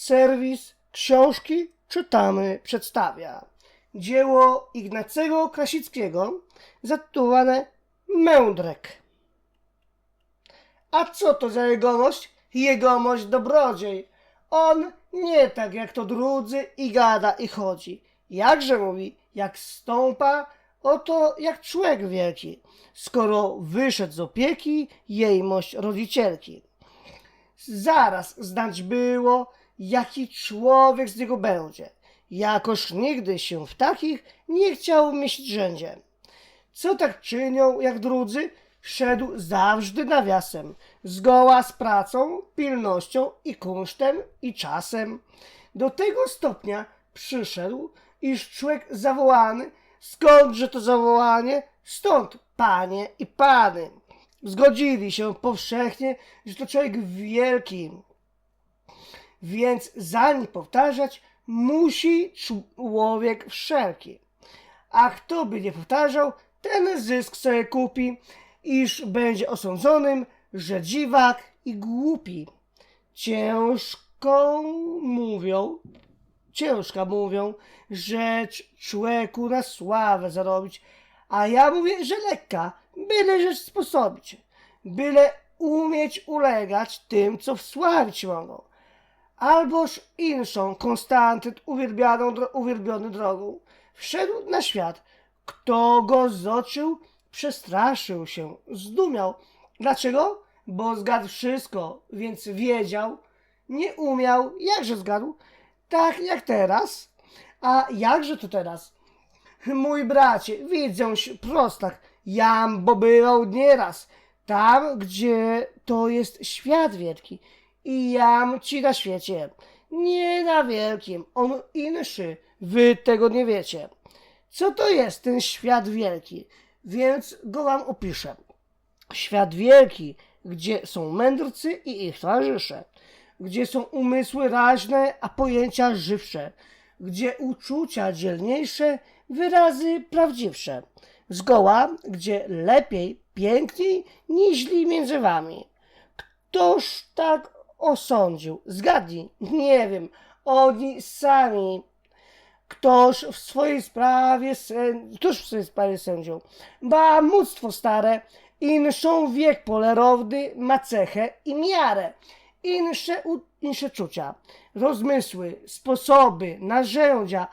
Serwis książki czytamy przedstawia dzieło Ignacego Krasickiego zatytułowane Mędrek. A co to za jegomość? Jegomość dobrodziej. On nie tak jak to drudzy i gada i chodzi. Jakże mówi, jak stąpa, oto jak człowiek wielki, skoro wyszedł z opieki jejmość rodzicielki. Zaraz znać było, jaki człowiek z niego będzie. Jakoż nigdy się w takich nie chciał myśleć rzędzie. Co tak czynią jak drudzy? Szedł zawsze nawiasem, zgoła z pracą, pilnością i kunsztem i czasem. Do tego stopnia przyszedł, iż człowiek zawołany, skądże to zawołanie? Stąd, panie i pany. Zgodzili się powszechnie, że to człowiek wielki, więc zanim powtarzać, musi człowiek wszelki. A kto by nie powtarzał, ten zysk sobie kupi, iż będzie osądzonym, że dziwak i głupi. Ciężko mówią, ciężka mówią, rzecz człowieku na sławę zarobić, a ja mówię, że lekka, byle rzecz sposobić, byle umieć ulegać tym, co wsławić mogą alboż inszą Konstantyn uwielbianą, uwielbiony drogą. Wszedł na świat. Kto go zoczył, przestraszył się, zdumiał. Dlaczego? Bo zgadł wszystko, więc wiedział, nie umiał, jakże zgadł, tak jak teraz. A jakże to teraz? Mój bracie, widzę się prostak, jam bo bywał nieraz, tam gdzie to jest świat wielki i jam ci na świecie, nie na wielkim, on inszy, wy tego nie wiecie. Co to jest ten świat wielki? Więc go wam opiszę. Świat wielki, gdzie są mędrcy i ich towarzysze, gdzie są umysły raźne, a pojęcia żywsze, gdzie uczucia dzielniejsze, wyrazy prawdziwsze. Zgoła, gdzie lepiej, piękniej, niźli między wami. Ktoż tak osądził? Zgadnij, nie wiem, oni sami. Ktoż w swojej sprawie, któż w swojej sprawie sędzią? Ba, mnóstwo stare, inszą wiek polerowny ma cechę i miarę, insze, u- insze czucia, rozmysły, sposoby, narzędzia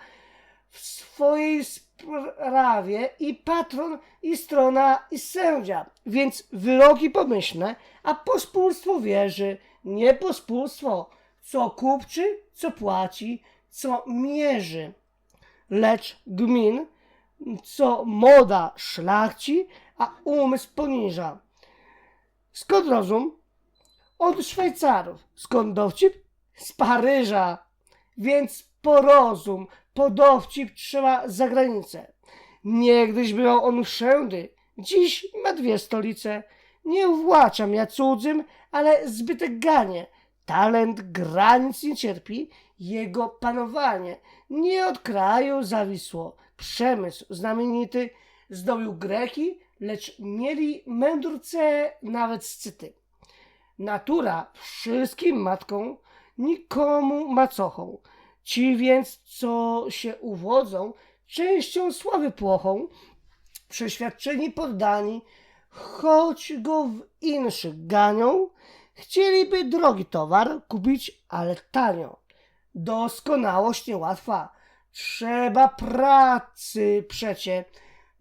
w swojej sprawie i patron, i strona, i sędzia. Więc wyroki pomyślne, a pospólstwo wierzy, nie pospólstwo, co kupczy, co płaci, co mierzy lecz gmin, co moda szlachci, a umysł poniża. Skąd rozum? Od Szwajcarów. Skąd dowcip? Z Paryża. Więc po rozum, po dowcip trzeba za granicę. Niegdyś bywał on wszędy, dziś ma dwie stolice. Nie uwłaczam ja cudzym, ale zbytek ganie. Talent granic nie cierpi, jego panowanie nie od kraju zawisło. Przemysł znamienity zdobył Greki, lecz mieli mędrce nawet scyty. Natura wszystkim matką, nikomu macochą. Ci więc, co się uwodzą, częścią sławy płochą, przeświadczeni poddani, choć go w inszych ganią, chcieliby drogi towar kupić, ale tanio. Doskonałość niełatwa. Trzeba pracy przecie.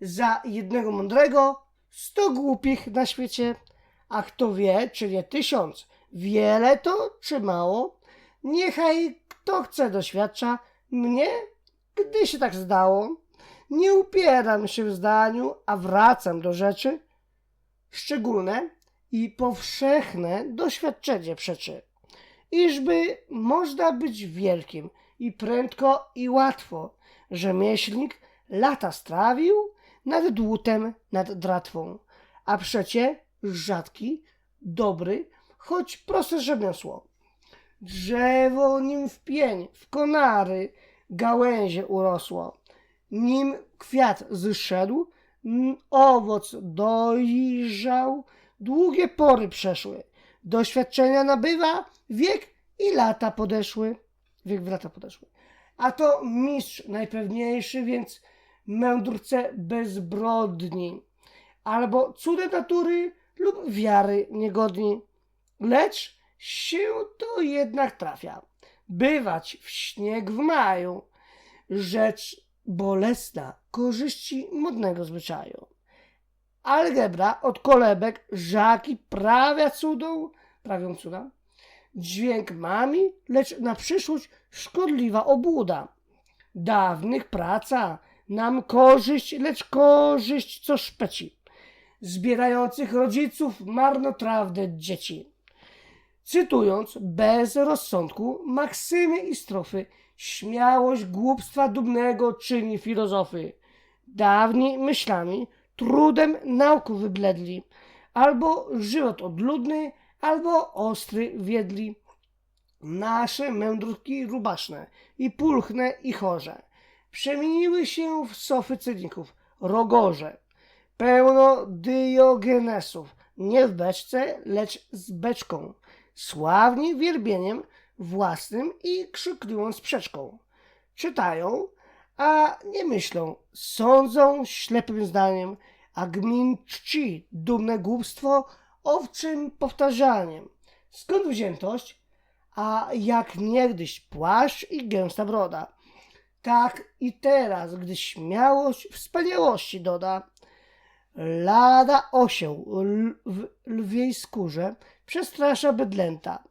Za jednego mądrego sto głupich na świecie. A kto wie, czy wie tysiąc. Wiele to czy mało? Niechaj kto chce doświadcza. Mnie, gdy się tak zdało. Nie upieram się w zdaniu, a wracam do rzeczy. Szczególne i powszechne doświadczenie przeczy iżby można być wielkim i prędko i łatwo. Rzemieślnik lata strawił nad dłutem, nad dratwą, a przecie rzadki, dobry, choć proste rzemiosło. Drzewo nim w pień, w konary, gałęzie urosło. Nim kwiat zszedł, owoc dojrzał, długie pory przeszły. Doświadczenia nabywa, wiek i lata podeszły. wiek wrata podeszły. A to mistrz najpewniejszy, więc mędrce bezbrodni, albo cudem natury lub wiary niegodni. Lecz się to jednak trafia. Bywać w śnieg w maju, rzecz bolesna, korzyści modnego zwyczaju. Algebra od kolebek żaki prawia cudą, prawią cuda. Dźwięk mami, lecz na przyszłość szkodliwa obłuda. Dawnych praca nam korzyść, lecz korzyść co szpeci. Zbierających rodziców marnotrawne dzieci. Cytując bez rozsądku maksymy i strofy, śmiałość głupstwa dumnego czyni filozofy. Dawni myślami, trudem nauku wybledli, albo żywot odludny, albo ostry wiedli. Nasze mędrówki rubaszne i pulchne i chorze przemieniły się w sofy cyników, rogorze. Pełno diogenesów, nie w beczce, lecz z beczką. Sławni wielbieniem własnym i krzykliwą sprzeczką. Czytają, a nie myślą, sądzą ślepym zdaniem, a gmin czci dumne głupstwo owczym powtarzaniem. Skąd wziętość? A jak niegdyś płaszcz i gęsta broda. Tak i teraz, gdy śmiałość wspaniałości doda. Lada osioł w lwiej skórze przestrasza bydlęta.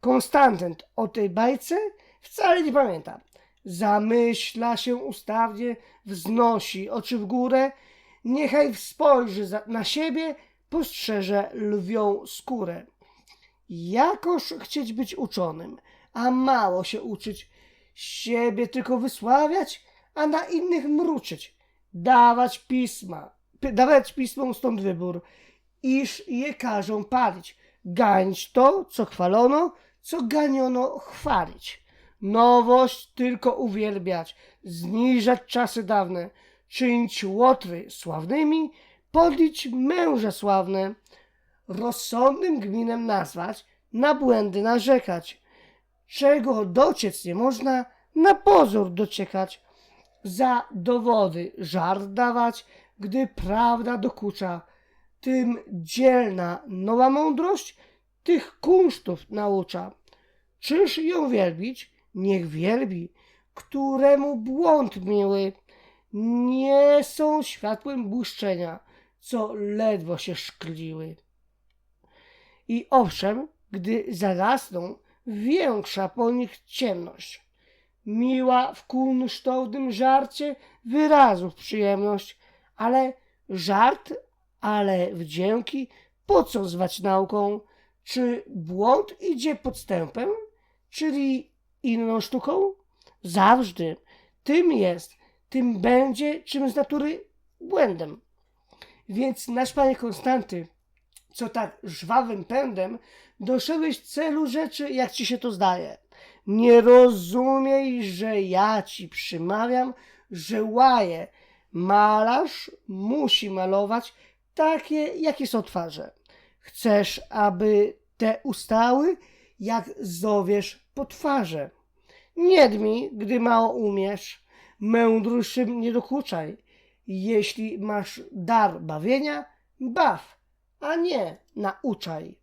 Konstantent o tej bajce wcale nie pamięta. Zamyśla się ustawnie, wznosi oczy w górę, niechaj spojrzy na siebie, postrzeże lwią skórę. Jakoż chcieć być uczonym, a mało się uczyć, siebie tylko wysławiać, a na innych mruczyć, dawać pisma, pi- dawać pismom stąd wybór, iż je każą palić, ganić to, co chwalono, co ganiono chwalić. Nowość tylko uwielbiać, zniżać czasy dawne, czynić łotry sławnymi, podlić męże sławne, rozsądnym gminem nazwać, na błędy narzekać. Czego dociec nie można, na pozór dociekać. Za dowody żart dawać, gdy prawda dokucza. Tym dzielna nowa mądrość tych kunsztów naucza. Czyż ją wielbić? Niech wielbi, któremu błąd miły nie są światłem błyszczenia, co ledwo się szkliły. I owszem, gdy zagasną, większa po nich ciemność. Miła w kunsztownym żarcie wyrazów przyjemność, ale żart, ale wdzięki, po co zwać nauką? Czy błąd idzie podstępem, czyli inną sztuką? Zawsze tym jest, tym będzie, czym z natury błędem. Więc nasz panie Konstanty, co tak żwawym pędem doszedłeś celu rzeczy, jak ci się to zdaje. Nie rozumiej, że ja ci przymawiam, że łaje. Malarz musi malować takie, jakie są twarze. Chcesz, aby te ustały, jak zowiesz po twarze. Nie dmi, gdy mało umiesz, mędrszym nie dokuczaj. Jeśli masz dar bawienia, baw, a nie nauczaj.